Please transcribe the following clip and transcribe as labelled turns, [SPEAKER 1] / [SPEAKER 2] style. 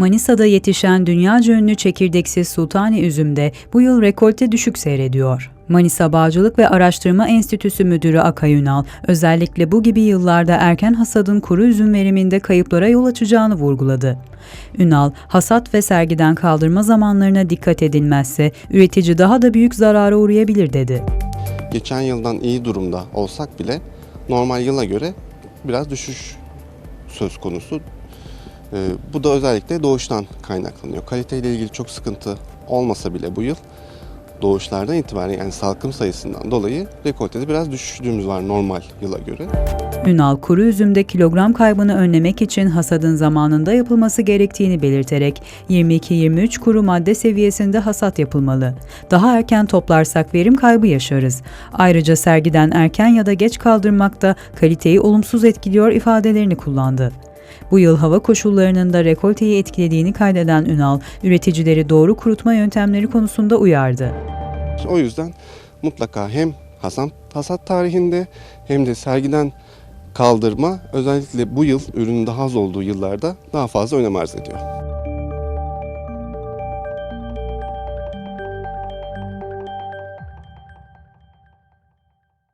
[SPEAKER 1] Manisa'da yetişen dünyaca ünlü çekirdeksiz sultani üzümde bu yıl rekolte düşük seyrediyor. Manisa Bağcılık ve Araştırma Enstitüsü Müdürü Akay Ünal, özellikle bu gibi yıllarda erken hasadın kuru üzüm veriminde kayıplara yol açacağını vurguladı. Ünal, hasat ve sergiden kaldırma zamanlarına dikkat edilmezse üretici daha da büyük zarara uğrayabilir dedi.
[SPEAKER 2] geçen yıldan iyi durumda olsak bile normal yıla göre biraz düşüş söz konusu. Ee, bu da özellikle doğuştan kaynaklanıyor. Kaliteyle ilgili çok sıkıntı olmasa bile bu yıl doğuşlardan itibaren yani salkım sayısından dolayı rekoltede biraz düşüşlüğümüz var normal yıla göre.
[SPEAKER 1] Ünal, kuru üzümde kilogram kaybını önlemek için hasadın zamanında yapılması gerektiğini belirterek 22-23 kuru madde seviyesinde hasat yapılmalı. Daha erken toplarsak verim kaybı yaşarız. Ayrıca sergiden erken ya da geç kaldırmak da kaliteyi olumsuz etkiliyor ifadelerini kullandı. Bu yıl hava koşullarının da rekolteyi etkilediğini kaydeden Ünal, üreticileri doğru kurutma yöntemleri konusunda uyardı.
[SPEAKER 2] O yüzden mutlaka hem hasat, hasat tarihinde hem de sergiden kaldırma özellikle bu yıl ürünün daha az olduğu yıllarda daha fazla önem arz ediyor.